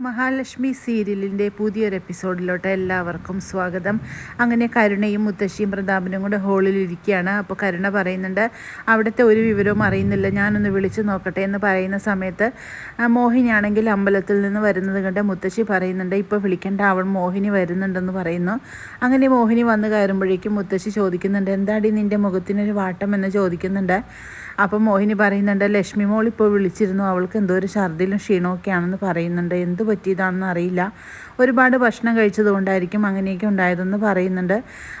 മഹാലക്ഷ്മി സീരിയലിന്റെ പുതിയൊരു എപ്പിസോഡിലോട്ട് എല്ലാവർക്കും സ്വാഗതം. അങ്ങനെ കരുണയും മുത്തശ്ശിയും പ്രതാപനും കൂടെ ഹോളിൽ ഇരിക്കുകയാണ്. അപ്പോൾ കരുണ പറയുന്നുണ്ട് അവിടുത്തെ ഒരു വിവരവും അറിയുന്നില്ല. ഞാനൊന്ന് വിളിച്ചു നോക്കട്ടെ എന്ന് പറയുന്ന സമയത്ത് മോഹിനിയാണെങ്കിൽ അമ്പലത്തിൽ നിന്ന് വരുന്നത് കണ്ട് മുത്തശ്ശി പറയുന്നുണ്ട് ഇപ്പോൾ വിളിക്കേണ്ട അവൾ മോഹിനി വരുന്നുണ്ടെന്ന് പറയുന്നു. അങ്ങനെ മോഹിനി വന്ന് കയറുമ്പോഴേക്കും മുത്തശ്ശി ചോദിക്കുന്നുണ്ട് എന്താടി നിന്റെ മുഖത്തിനൊരു വാട്ടം? എന്ന് ചോദിക്കുന്നുണ്ട്. അപ്പം മോഹിനി പറയുന്നുണ്ട് ലക്ഷ്മി മോൾ ഇപ്പോൾ വിളിച്ചിരുന്നു. അവൾക്ക് എന്തോ ഒരു ഛർദിലും ക്ഷീണമൊക്കെയാണെന്ന് പറയുന്നുണ്ട്. എന്ത് പറ്റിയതാണെന്ന് അറിയില്ല. ഒരുപാട് ഭക്ഷണം കഴിച്ചതുകൊണ്ടായിരിക്കും അങ്ങനെയൊക്കെ ഉണ്ടായതെന്ന് പറയുന്നുണ്ട്.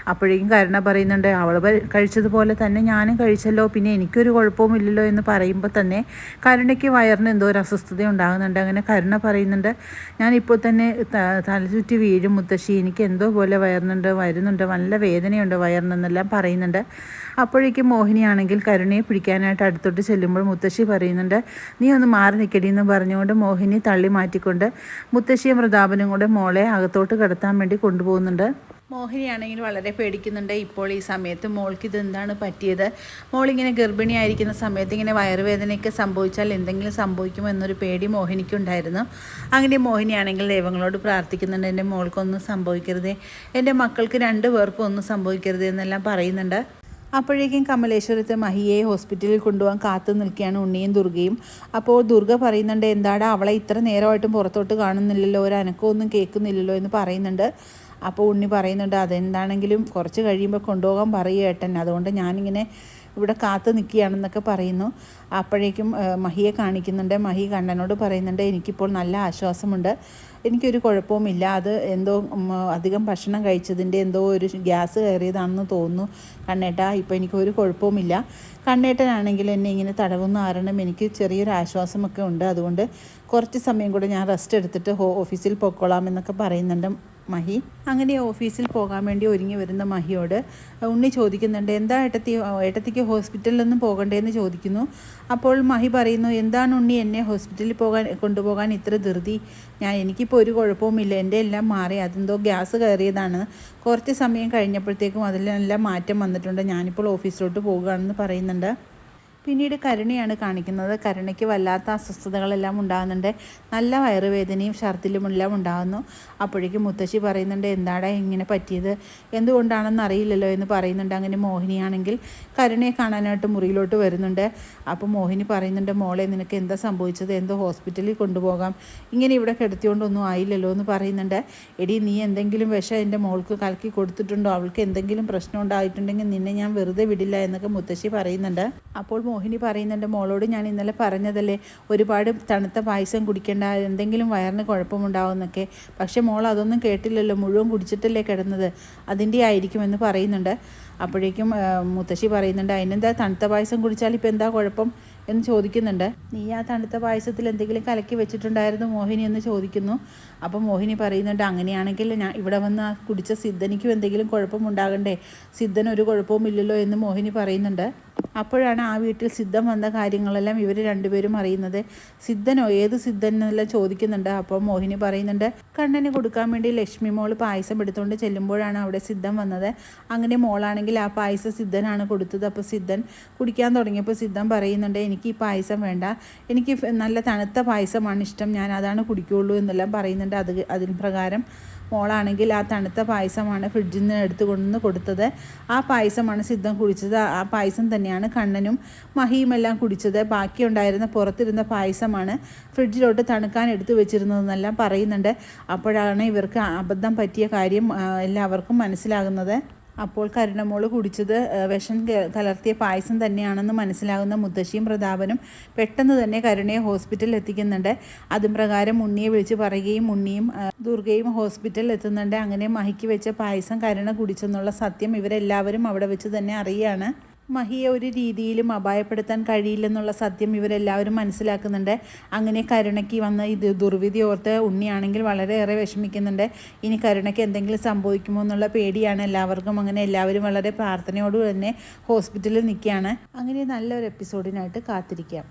അപ്പോഴേക്കും കരുണ പറയുന്നുണ്ട് അവൾ കഴിച്ചതുപോലെ തന്നെ ഞാനും കഴിച്ചല്ലോ. പിന്നെ എനിക്കൊരു കുഴപ്പവുമില്ലല്ലോ എന്ന് പറയുമ്പോൾ തന്നെ കരുണയ്ക്ക് വയറിന് എന്തോ ഒരു അസ്വസ്ഥത ഉണ്ടാകുന്നുണ്ട്. അങ്ങനെ കരുണ പറയുന്നുണ്ട് ഞാനിപ്പോൾ തന്നെ തലചുറ്റി വീഴും മുത്തശ്ശി. എനിക്ക് എന്തോ പോലെ വയറുന്നുണ്ട് വരുന്നുണ്ട്. നല്ല വേദനയുണ്ട് വയറിനെന്നെല്ലാം പറയുന്നുണ്ട്. അപ്പോഴേക്കും മോഹിനിയാണെങ്കിൽ കരുണയെ പിടിക്കാനായിട്ട് അടുത്തോട്ട് ചെല്ലുമ്പോൾ മുത്തശ്ശി പറയുന്നുണ്ട് നീ ഒന്ന് മാറി നിൽക്കടി എന്ന് പറഞ്ഞുകൊണ്ട് മോഹിനി തള്ളി മാറ്റിക്കൊണ്ട് മുത്തശ്ശിയും പ്രതാപനും കൂടെ മോളെ അകത്തോട്ട് കടത്താൻ വേണ്ടി കൊണ്ടുപോകുന്നുണ്ട്. മോഹിനിയാണെങ്കിൽ വളരെ പേടിക്കുന്നുണ്ട് ഇപ്പോൾ ഈ സമയത്ത് മോൾക്ക് ഇതെന്താണ് പറ്റിയത്? മോളിങ്ങനെ ഗർഭിണിയായിരിക്കുന്ന സമയത്ത് ഇങ്ങനെ വയറുവേദനയൊക്കെ സംഭവിച്ചാൽ എന്തെങ്കിലും സംഭവിക്കുമോ എന്നൊരു പേടി മോഹിനിക്കുണ്ടായിരുന്നു. അങ്ങനെ മോഹിനിയാണെങ്കിൽ ദൈവങ്ങളോട് പ്രാർത്ഥിക്കുന്നുണ്ട് എന്റെ മോൾക്കൊന്നും സംഭവിക്കരുതേ എന്റെ മക്കൾക്ക് രണ്ട് പേർക്കും ഒന്നും സംഭവിക്കരുത് എന്നെല്ലാം പറയുന്നുണ്ട്. അപ്പോഴേക്കും കമലേശ്വരത്ത് മഹിയെ ഹോസ്പിറ്റലിൽ കൊണ്ടുപോകാൻ കാത്തു നിൽക്കുകയാണ് ഉണ്ണിയും ദുർഗയും. അപ്പോൾ ദുർഗ പറയുന്നുണ്ട് എന്താടാ അവളെ ഇത്ര നേരമായിട്ടും പുറത്തോട്ട് കാണുന്നില്ലല്ലോ ഒരു അനക്കമൊന്നും കേൾക്കുന്നില്ലല്ലോ എന്ന് പറയുന്നുണ്ട്. അപ്പോൾ ഉണ്ണി പറയുന്നുണ്ട് അതെന്താണെങ്കിലും കുറച്ച് കഴിയുമ്പോൾ കൊണ്ടുപോകാൻ പറയുക ഏട്ടൻ. അതുകൊണ്ട് ഞാനിങ്ങനെ ഇവിടെ കാത്തു നിൽക്കുകയാണെന്നൊക്കെ പറയുന്നു. അപ്പോഴേക്കും മഹിയെ കാണിക്കുന്നുണ്ട്. മഹി കണ്ണനോട് പറയുന്നുണ്ട് എനിക്കിപ്പോൾ നല്ല ആശ്വാസമുണ്ട്. എനിക്കൊരു കുഴപ്പവുമില്ല. അത് എന്തോ അധികം ഭക്ഷണം കഴിച്ചതിന്റെ എന്തോ ഒരു ഗ്യാസ് കയറിയതാണെന്ന് തോന്നുന്നു കണ്ണേട്ടാ. ഇപ്പോൾ എനിക്കൊരു കുഴപ്പവുമില്ല. കണ്ണേട്ടനാണെങ്കിൽ എന്നെ ഇങ്ങനെ തടവുന്ന കാരണം എനിക്ക് ചെറിയൊരു ആശ്വാസമൊക്കെ ഉണ്ട്. അതുകൊണ്ട് കുറച്ച് സമയം കൂടെ ഞാൻ റെസ്റ്റ് എടുത്തിട്ട് ഓഫീസിൽ പൊക്കോളാം എന്നൊക്കെ പറയുന്നുണ്ട്. മഹി. അങ്ങനെ ഓഫീസിൽ പോകാൻ വേണ്ടി ഒരുങ്ങി വരുന്ന മഹിയോട് ഉണ്ണി ചോദിക്കുന്നുണ്ട് എന്താ ഏട്ടത്തി ഏട്ടത്തിക്ക് ഹോസ്പിറ്റലിലൊന്നും പോകണ്ടേന്ന് ചോദിക്കുന്നു. അപ്പോൾ മഹി പറയുന്നു എന്താണ് ഉണ്ണി എന്നെ ഹോസ്പിറ്റലിൽ പോകാൻ കൊണ്ടുപോകാൻ ഇത്ര ധൃതി? ഞാൻ എനിക്കിപ്പോൾ ഒരു കുഴപ്പവുമില്ല. എന്റെ എല്ലാം മാറി. അതെന്തോ ഗ്യാസ് കയറിയതാണ്. കുറച്ച് സമയം കഴിഞ്ഞപ്പോഴത്തേക്കും അതിലെല്ലാം മാറ്റം വന്നിട്ടുണ്ട്. ഞാനിപ്പോൾ ഓഫീസിലോട്ട് പോകുകയാണെന്ന് പറയുന്നുണ്ട്. പിന്നീട് കരുണയാണ് കാണിക്കുന്നത്. കരുണയ്ക്ക് വല്ലാത്ത അസ്വസ്ഥതകളെല്ലാം ഉണ്ടാകുന്നുണ്ട്. നല്ല വയറുവേദനയും എല്ലാം ഉണ്ടാകുന്നു. അപ്പോഴേക്കും മുത്തശ്ശി പറയുന്നുണ്ട് എന്താടാ ഇങ്ങനെ പറ്റിയത്? എന്തുകൊണ്ടാണെന്ന് അറിയില്ലല്ലോ എന്ന് പറയുന്നുണ്ട്. അങ്ങനെ മോഹിനിയാണെങ്കിൽ കരുണയെ കാണാനായിട്ട് മുറിയിലോട്ട് വരുന്നുണ്ട്. അപ്പോൾ മോഹിനി പറയുന്നുണ്ട് മോളെ നിനക്ക് എന്താ സംഭവിച്ചത്? എന്തോ ഹോസ്പിറ്റലിൽ കൊണ്ടുപോകാം? ഇങ്ങനെ ഇവിടെ കിടത്തിയോണ്ടൊന്നും ആയില്ലല്ലോ എന്ന് പറയുന്നുണ്ട്. എടി നീ എന്തെങ്കിലും വിഷം എന്റെ മോൾക്ക് കലക്കി കൊടുത്തിട്ടുണ്ടോ? അവൾക്ക് എന്തെങ്കിലും പ്രശ്നം ഉണ്ടായിട്ടുണ്ടെങ്കിൽ നിന്നെ ഞാൻ വെറുതെ വിടില്ല എന്നൊക്കെ മുത്തശ്ശി പറയുന്നുണ്ട്. അപ്പോൾ മോഹിനി പറയുന്നുണ്ട് മോളോട് ഞാൻ ഇന്നലെ പറഞ്ഞതല്ലേ ഒരുപാട് തണുത്ത പായസം കുടിക്കേണ്ട എന്തെങ്കിലും വയറിന് കുഴപ്പമുണ്ടാവുമെന്നൊക്കെ പക്ഷെ മോൾ അതൊന്നും കേട്ടില്ലല്ലോ മുഴുവൻ കുടിച്ചിട്ടല്ലേ കിടന്നത്. അതിന്റെ ആയിരിക്കുമെന്ന് പറയുന്നുണ്ട്. അപ്പോഴേക്കും മുത്തശ്ശി പറയുന്നുണ്ട് അതിനെന്താ തണുത്ത പായസം കുടിച്ചാൽ ഇപ്പം എന്താ കുഴപ്പം? എന്ന് ചോദിക്കുന്നുണ്ട്. നീ ആ തണുത്ത പായസത്തിൽ എന്തെങ്കിലും കലക്കി വെച്ചിട്ടുണ്ടായിരുന്നു? മോഹിനി എന്ന് ചോദിക്കുന്നു. അപ്പോൾ മോഹിനി പറയുന്നുണ്ട് അങ്ങനെയാണെങ്കിൽ ഞാൻ ഇവിടെ വന്ന് കുടിച്ച സിദ്ധനിക്കും എന്തെങ്കിലും കുഴപ്പമുണ്ടാകണ്ടേ? സിദ്ധൻ ഒരു കുഴപ്പവുമില്ലല്ലോ എന്ന് മോഹിനി പറയുന്നുണ്ട്. അപ്പോഴാണ് ആ വീട്ടിൽ സിദ്ധം വന്ന കാര്യങ്ങളെല്ലാം ഇവർ രണ്ടുപേരും അറിയുന്നത്. സിദ്ധനോ ഏത് സിദ്ധൻ എന്നെല്ലാം ചോദിക്കുന്നുണ്ട്? അപ്പോൾ മോഹിനി പറയുന്നുണ്ട് കണ്ണന് കൊടുക്കാൻ വേണ്ടി ലക്ഷ്മി മോൾ പായസം എടുത്തുകൊണ്ട് ചെല്ലുമ്പോഴാണ് അവിടെ സിദ്ധം വന്നത്. അങ്ങനെ മോളാണെങ്കിൽ ആ പായസം സിദ്ധനാണ് കൊടുത്തത്. അപ്പോൾ സിദ്ധൻ കുടിക്കാൻ തുടങ്ങിയപ്പോൾ സിദ്ധം പറയുന്നുണ്ട് എനിക്ക് ഈ പായസം വേണ്ട. എനിക്ക് നല്ല തണുത്ത പായസമാണ് ഇഷ്ടം. ഞാൻ അതാണ് കുടിക്കുകയുള്ളൂ എന്നെല്ലാം പറയുന്നുണ്ട്. അത് അതിന് പ്രകാരം മോളാണെങ്കിൽ ആ തണുത്ത പായസമാണ് ഫ്രിഡ്ജിൽ നിന്ന് എടുത്തു കൊണ്ടുവന്ന് കൊടുത്തത്. ആ പായസമാണ് സിദ്ധം കുടിച്ചത്. ആ പായസം തന്നെയാണ് കണ്ണനും മഹിയുമെല്ലാം കുടിച്ചത്. ബാക്കിയുണ്ടായിരുന്ന പുറത്തിരുന്ന പായസമാണ് ഫ്രിഡ്ജിലോട്ട് തണുക്കാൻ എടുത്തു വെച്ചിരുന്നതെന്നെല്ലാം പറയുന്നുണ്ട്. അപ്പോഴാണ് ഇവർക്ക് അബദ്ധം പറ്റിയ കാര്യം എല്ലാവർക്കും മനസ്സിലാകുന്നത്. അപ്പോൾ കരുണമോൾ കുടിച്ചത് വിഷം കലർത്തിയ പായസം തന്നെയാണെന്ന് മനസ്സിലാകുന്ന മുത്തശ്ശിയും പ്രതാപനും പെട്ടെന്ന് തന്നെ കരുണയെ ഹോസ്പിറ്റലിൽ എത്തിക്കുന്നുണ്ട്. അതും പ്രകാരം ഉണ്ണിയെ വിളിച്ച് പറയുകയും ഉണ്ണിയും ദുർഗയും ഹോസ്പിറ്റലിൽ എത്തുന്നുണ്ട്. അങ്ങനെ മഹിക്ക് വെച്ച പായസം കരുണ കുടിച്ചെന്നുള്ള സത്യം ഇവരെല്ലാവരും അവിടെ വെച്ച് തന്നെ അറിയാണ്. മഹിയെ ഒരു രീതിയിലും അപായപ്പെടുത്താൻ കഴിയില്ലെന്നുള്ള സത്യം ഇവരെല്ലാവരും മനസ്സിലാക്കുന്നുണ്ട്. അങ്ങനെ കരുണയ്ക്ക് വന്ന് ഇത് ദുർവിധി ഓർത്ത് ഉണ്ണിയാണെങ്കിൽ വളരെയേറെ വിഷമിക്കുന്നുണ്ട്. ഇനി കരുണയ്ക്ക് എന്തെങ്കിലും സംഭവിക്കുമോ എന്നുള്ള പേടിയാണ് എല്ലാവർക്കും. അങ്ങനെ എല്ലാവരും വളരെ പ്രാർത്ഥനയോട് തന്നെ ഹോസ്പിറ്റലിൽ നിൽക്കുകയാണ്. അങ്ങനെ നല്ലൊരു എപ്പിസോഡിനായിട്ട് കാത്തിരിക്കാം.